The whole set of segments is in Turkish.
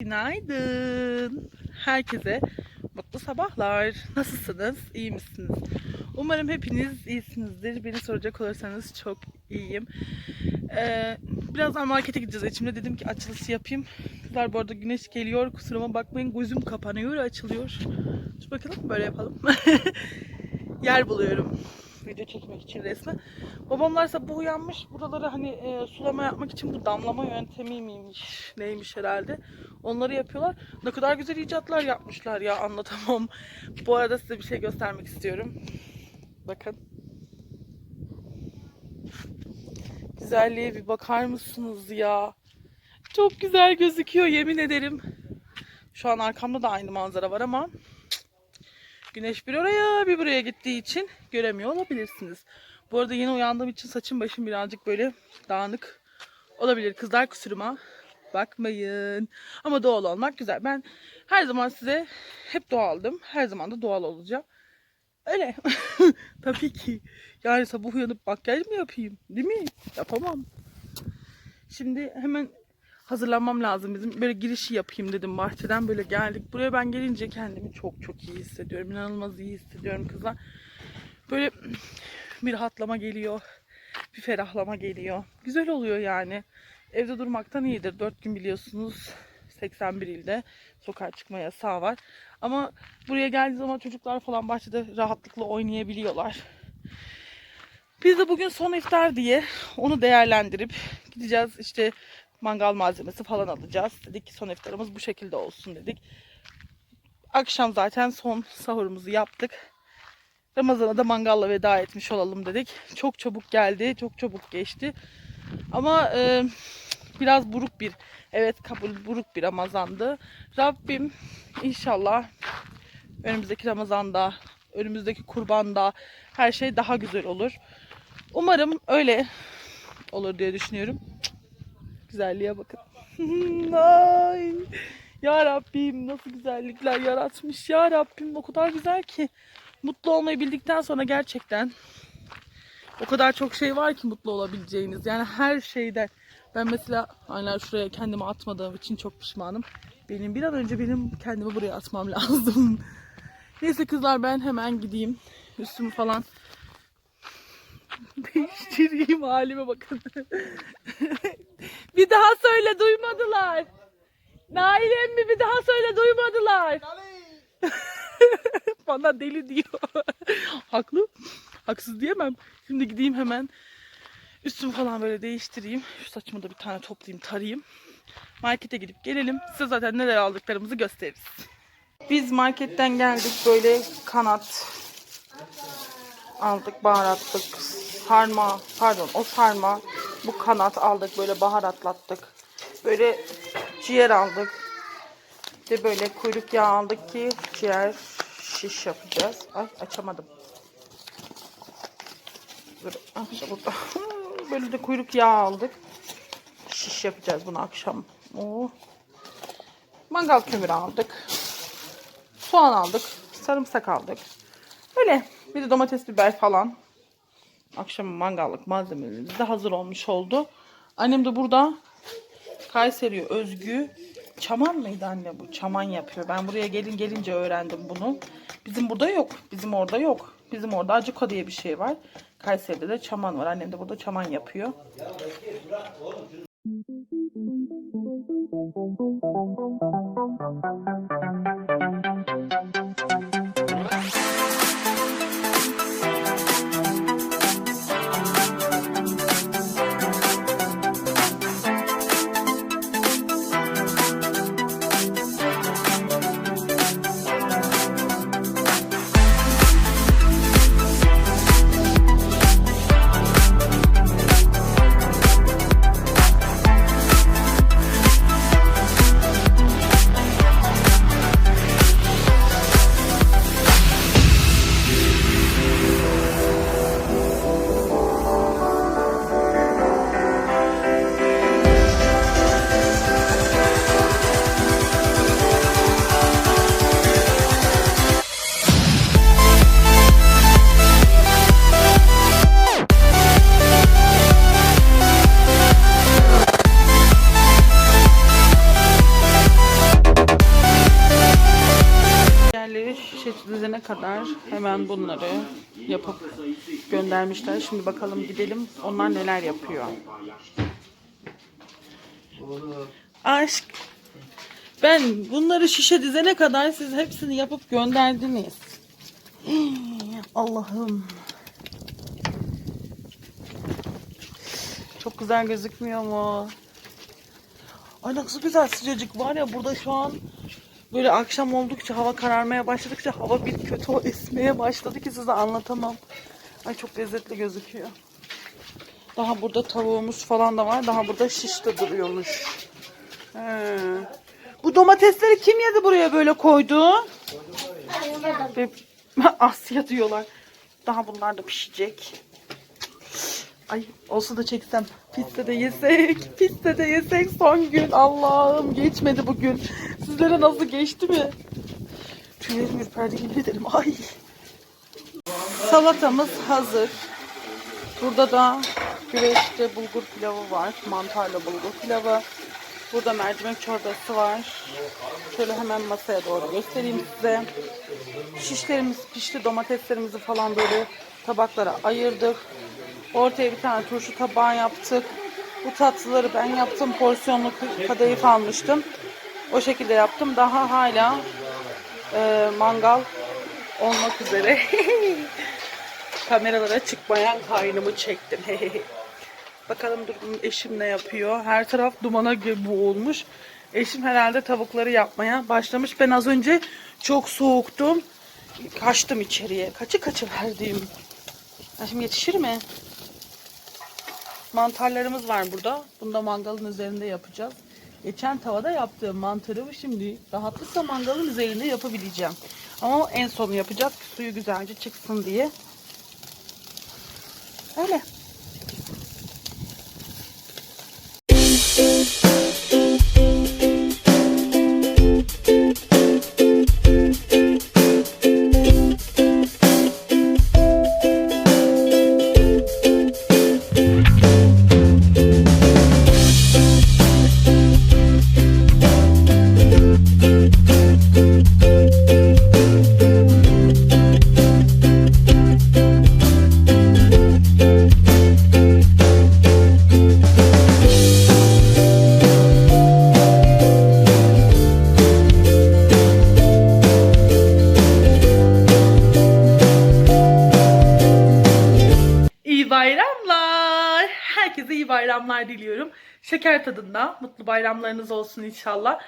Günaydın. Herkese mutlu sabahlar. Nasılsınız? İyi misiniz? Umarım hepiniz iyisinizdir. Beni soracak olursanız çok iyiyim. Ee, birazdan markete gideceğiz. İçimde dedim ki açılışı yapayım. Kızlar bu arada güneş geliyor. Kusuruma bakmayın. Gözüm kapanıyor, açılıyor. Dur bakalım böyle yapalım. Yer buluyorum. Video çekmek için resmen. Babamlar sabah uyanmış. Buraları hani e, sulama yapmak için bu damlama yöntemi miymiş? Neymiş herhalde. Onları yapıyorlar. Ne kadar güzel icatlar yapmışlar ya anlatamam. Bu arada size bir şey göstermek istiyorum. Bakın. Güzelliğe bir bakar mısınız ya? Çok güzel gözüküyor yemin ederim. Şu an arkamda da aynı manzara var ama güneş bir oraya bir buraya gittiği için göremiyor olabilirsiniz. Bu arada yeni uyandığım için saçım başım birazcık böyle dağınık olabilir. Kızlar kusuruma bakmayın. Ama doğal olmak güzel. Ben her zaman size hep doğaldım. Her zaman da doğal olacağım. Öyle. Tabii ki. Yani sabah uyanıp makyaj mı yapayım? Değil mi? Yapamam. Şimdi hemen hazırlanmam lazım bizim. Böyle girişi yapayım dedim bahçeden. Böyle geldik. Buraya ben gelince kendimi çok çok iyi hissediyorum. İnanılmaz iyi hissediyorum kızlar. Böyle bir rahatlama geliyor. Bir ferahlama geliyor. Güzel oluyor yani. Evde durmaktan iyidir. 4 gün biliyorsunuz 81 ilde sokağa çıkma yasağı var. Ama buraya geldiği zaman çocuklar falan bahçede rahatlıkla oynayabiliyorlar. Biz de bugün son iftar diye onu değerlendirip gideceğiz işte mangal malzemesi falan alacağız. Dedik ki son iftarımız bu şekilde olsun dedik. Akşam zaten son sahurumuzu yaptık. Ramazan'a da mangalla veda etmiş olalım dedik. Çok çabuk geldi, çok çabuk geçti. Ama e, biraz buruk bir, evet kabul buruk bir Ramazan'dı. Rabbim inşallah önümüzdeki Ramazan'da, önümüzdeki kurbanda her şey daha güzel olur. Umarım öyle olur diye düşünüyorum. Güzelliğe bakın. Ay. Ya Rabbim nasıl güzellikler yaratmış. Ya Rabbim o kadar güzel ki. Mutlu olmayı bildikten sonra gerçekten o kadar çok şey var ki mutlu olabileceğiniz. Yani her şeyden. Ben mesela hala şuraya kendimi atmadığım için çok pişmanım. Benim bir an önce benim kendimi buraya atmam lazım. Neyse kızlar ben hemen gideyim. Üstümü falan değiştireyim halime bakın. bir daha söyle duymadılar. Nail emmi bir daha söyle duymadılar. Bana deli diyor. Haklı. Haksız diyemem. Şimdi gideyim hemen üstümü falan böyle değiştireyim. Şu saçımı da bir tane toplayayım, tarayayım. Markete gidip gelelim. Size zaten neler aldıklarımızı gösteririz. Biz marketten geldik. Böyle kanat aldık, baharatlık. Sarma, pardon o sarma. Bu kanat aldık, böyle baharatlattık. Böyle ciğer aldık. De böyle kuyruk yağı aldık ki ciğer şiş yapacağız. Ay açamadım. Ah, burada. Böyle de kuyruk yağı aldık. Şiş yapacağız bunu akşam. Oo. Mangal kömürü aldık. Soğan aldık. Sarımsak aldık. Öyle. Bir de domates, biber falan akşam mangallık malzemelerimiz de hazır olmuş oldu. Annem de burada Kayseri'ye özgü çaman mıydı anne bu? Çaman yapıyor. Ben buraya gelin gelince öğrendim bunu. Bizim burada yok. Bizim orada yok. Bizim orada acıko diye bir şey var. Kayseri'de de çaman var. Annem de burada çaman yapıyor. Ya, bunları yapıp göndermişler. Şimdi bakalım gidelim onlar neler yapıyor. Aşk. Ben bunları şişe dizene kadar siz hepsini yapıp gönderdiniz. Allah'ım. Çok güzel gözükmüyor mu? Ay nasıl güzel sıcacık var ya burada şu an böyle akşam oldukça hava kararmaya başladıkça hava bir kötü esmeye başladı ki size anlatamam. Ay çok lezzetli gözüküyor. Daha burada tavuğumuz falan da var. Daha burada şiş de duruyormuş. He. Bu domatesleri kim yedi buraya böyle koydu? Asya diyorlar. Daha bunlar da pişecek. Ay olsa da çeksem. Piste de yesek. Piste de yesek son gün. Allah'ım geçmedi bugün. Sizlere nasıl geçti mi? Tüylerim ürperdi yemin ederim. Ay. Salatamız hazır. Burada da güveçte bulgur pilavı var. Mantarlı bulgur pilavı. Burada mercimek çorbası var. Şöyle hemen masaya doğru göstereyim size. Şişlerimiz pişti. Domateslerimizi falan böyle tabaklara ayırdık. Ortaya bir tane turşu tabağı yaptık. Bu tatlıları ben yaptım. Porsiyonlu kadayıf almıştım. O şekilde yaptım. Daha hala e, mangal olmak üzere. Kameralara çıkmayan kaynımı çektim. Bakalım dur eşim ne yapıyor. Her taraf dumana olmuş. Eşim herhalde tavukları yapmaya başlamış. Ben az önce çok soğuktum. Kaçtım içeriye. Kaçı kaçı verdim. Ya şimdi yetişir mi? Mantarlarımız var burada. Bunu da mangalın üzerinde yapacağız. Geçen tavada yaptığım mantarı şimdi rahatlıkla mangalın üzerinde yapabileceğim. Ama en son yapacağız ki suyu güzelce çıksın diye. Öyle. Bayramlar diliyorum. Şeker tadında mutlu bayramlarınız olsun inşallah.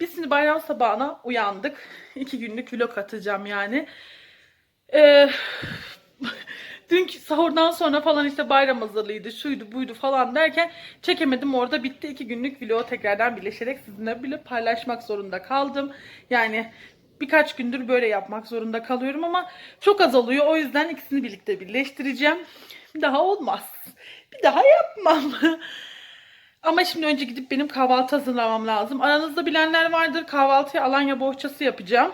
Biz şimdi bayram sabahına uyandık. İki günlük vlog atacağım yani. Ee, dünkü sahurdan sonra falan işte bayram hazırlığıydı, şuydu buydu falan derken çekemedim orada bitti. iki günlük vlogu tekrardan birleşerek sizinle bile paylaşmak zorunda kaldım. Yani birkaç gündür böyle yapmak zorunda kalıyorum ama çok az oluyor. O yüzden ikisini birlikte birleştireceğim. Bir daha olmaz. Bir daha yapmam. Ama şimdi önce gidip benim kahvaltı hazırlamam lazım. Aranızda bilenler vardır. Kahvaltıya Alanya bohçası yapacağım.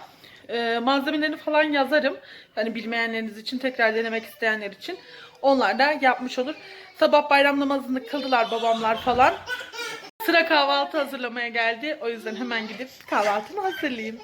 Ee, malzemelerini falan yazarım. Yani bilmeyenleriniz için tekrar denemek isteyenler için. Onlar da yapmış olur. Sabah bayram namazını kıldılar babamlar falan. Sıra kahvaltı hazırlamaya geldi. O yüzden hemen gidip kahvaltımı hazırlayayım.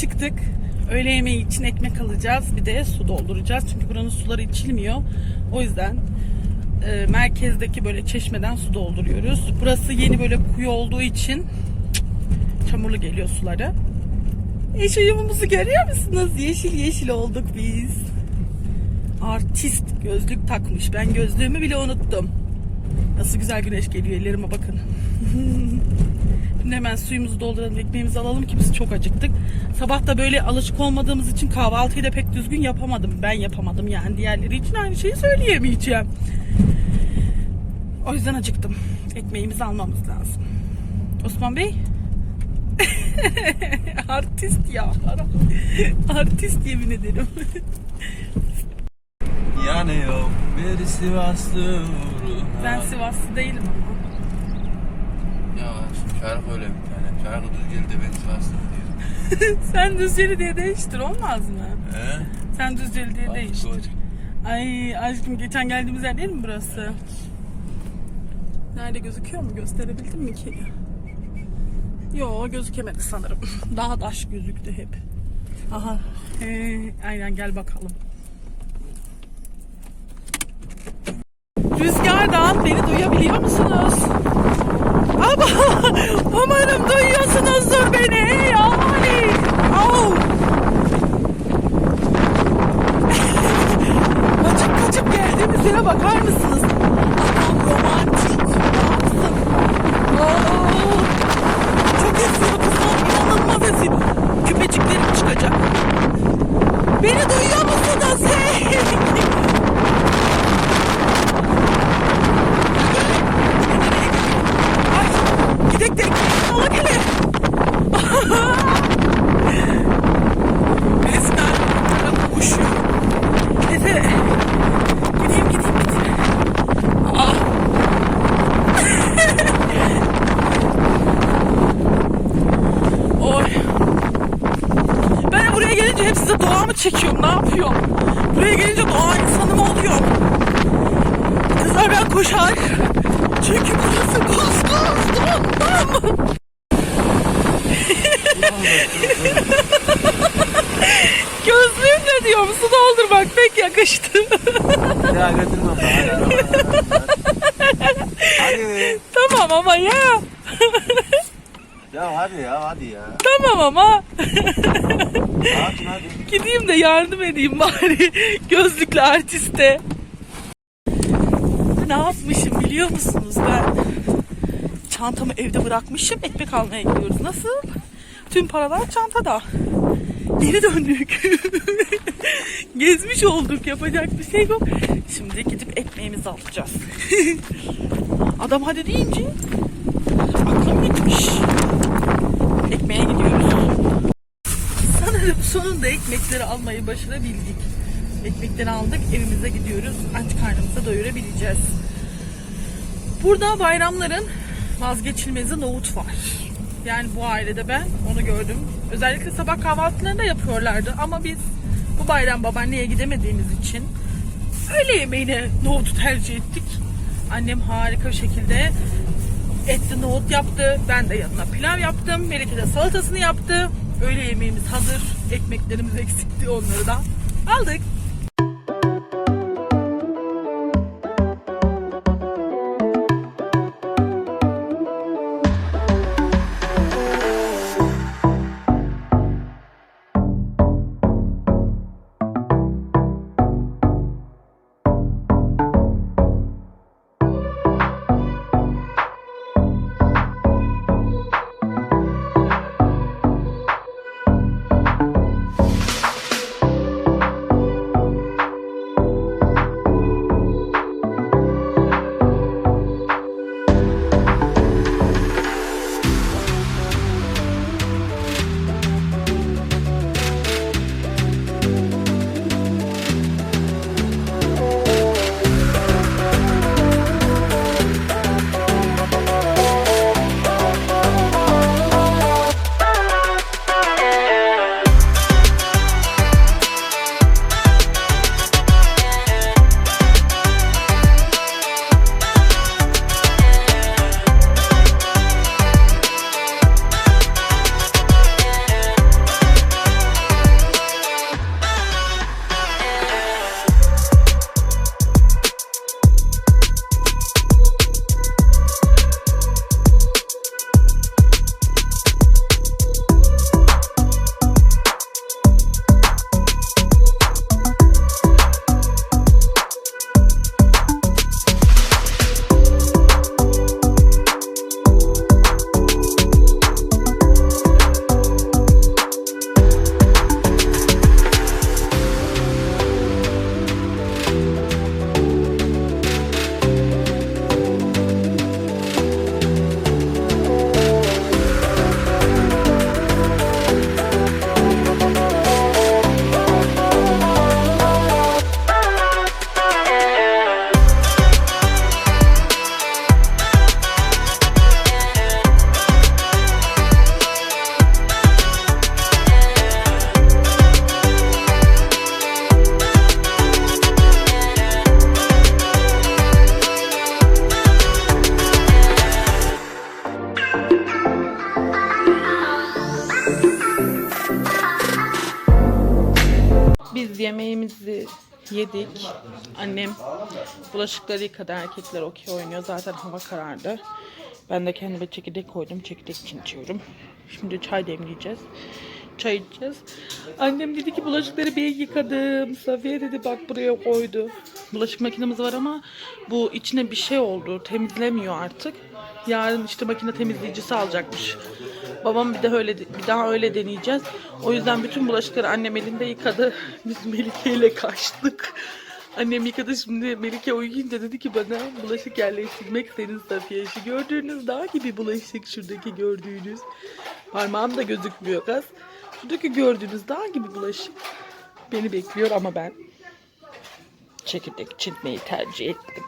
Çıktık. Öğle yemeği için ekmek alacağız. Bir de su dolduracağız. Çünkü buranın suları içilmiyor. O yüzden e, merkezdeki böyle çeşmeden su dolduruyoruz. Burası yeni böyle kuyu olduğu için çamurlu geliyor suları. Yeşil uyumumuzu görüyor musunuz? Yeşil yeşil olduk biz. Artist gözlük takmış. Ben gözlüğümü bile unuttum. Nasıl güzel güneş geliyor ellerime bakın. Şimdi hemen suyumuzu dolduralım, ekmeğimizi alalım ki biz çok acıktık. Sabah da böyle alışık olmadığımız için kahvaltıyı da pek düzgün yapamadım. Ben yapamadım yani diğerleri için aynı şeyi söyleyemeyeceğim. O yüzden acıktım. Ekmeğimizi almamız lazım. Osman Bey? Artist ya. Artist yemin ederim. Yanıyor bir Sivaslı. Ben Sivaslı değilim ama. Şarkı öyle bir tane. Şarkı düz geldi ben Sivaslı diyor. Sen Düzceli diye değiştir olmaz mı? He? Sen Düzceli diye Bak, değiştir. gör. Ay aşkım geçen geldiğimiz yer değil mi burası? Nerede gözüküyor mu? Gösterebildim mi ki? Yo gözükemedi sanırım. Daha daş gözüktü hep. Aha. He, aynen gel bakalım. Rüzgardan beni duyabiliyor musunuz? Umarım duyuyorsunuzdur beni. Ay. Au. Kaçıp kaçıp geldiğimiz yere bakar mısınız? Adam romantik. Yapsın. Oo. Çok esiyor kızım. İnanılmaz esiyor. Küpeciklerim çıkacak. Beni duyuyor musunuz? Hey! Ay, gidek de ekmeğini ala gelin. Resmen uçuyor. Neyse. Gideyim gideyim gideyim. Aa. Oy. Ben buraya gelince hep size doğa mı çekiyorum? Ne yapıyorum? Buraya gelince doğa insanı mı oluyor? Kızlar ben koşar. Çünkü burası kuskus. Donmam. Gözlüğüm ne diyorum? Su pek yakıştı. Ya götürmem bana. Hadi. tamam ama ya. Ya hadi ya hadi ya. Tamam ama. Hadi. Gideyim de yardım edeyim bari gözlüklü artiste. Ne yapmışım biliyor musunuz ben? Çantamı evde bırakmışım ekmek almaya gidiyoruz. Nasıl? Tüm paralar çantada. Geri döndük. Gezmiş olduk. Yapacak bir şey yok. Şimdi gidip ekmeğimizi alacağız. Adam hadi deyince aklım gitmiş. Ekmeğe gidiyoruz. Sanırım sonunda ekmekleri almayı başarabildik. Ekmekleri aldık, evimize gidiyoruz. Aç karnımıza doyurabileceğiz. Burada bayramların vazgeçilmezi nohut var. Yani bu ailede ben onu gördüm. Özellikle sabah kahvaltılarında yapıyorlardı ama biz bu bayram babaanneye gidemediğimiz için öğle yemeğine nohutu tercih ettik. Annem harika bir şekilde etli nohut yaptı. Ben de yanına pilav yaptım. Melike de salatasını yaptı. Öğle yemeğimiz hazır. Ekmeklerimiz eksikti onları da aldık. Biz yemeğimizi yedik. Annem bulaşıkları yıkadı. Erkekler okey oynuyor. Zaten hava karardı. Ben de kendime çekirdek koydum. Çekirdek için içiyorum. Şimdi çay demleyeceğiz. Çay içeceğiz. Annem dedi ki bulaşıkları ben yıkadım. Safiye dedi bak buraya koydu. Bulaşık makinemiz var ama bu içine bir şey oldu. Temizlemiyor artık. Yarın işte makine temizleyicisi alacakmış. Babam bir de öyle bir daha öyle deneyeceğiz. O yüzden bütün bulaşıkları annem elinde yıkadı. Biz Melike ile kaçtık. Annem yıkadı şimdi Melike uyuyunca dedi ki bana bulaşık yerleştirmek senin Safiye işi. Gördüğünüz dağ gibi bulaşık şuradaki gördüğünüz. Parmağım da gözükmüyor kız. Şuradaki gördüğünüz dağ gibi bulaşık beni bekliyor ama ben çekirdek çitmeyi tercih ettim.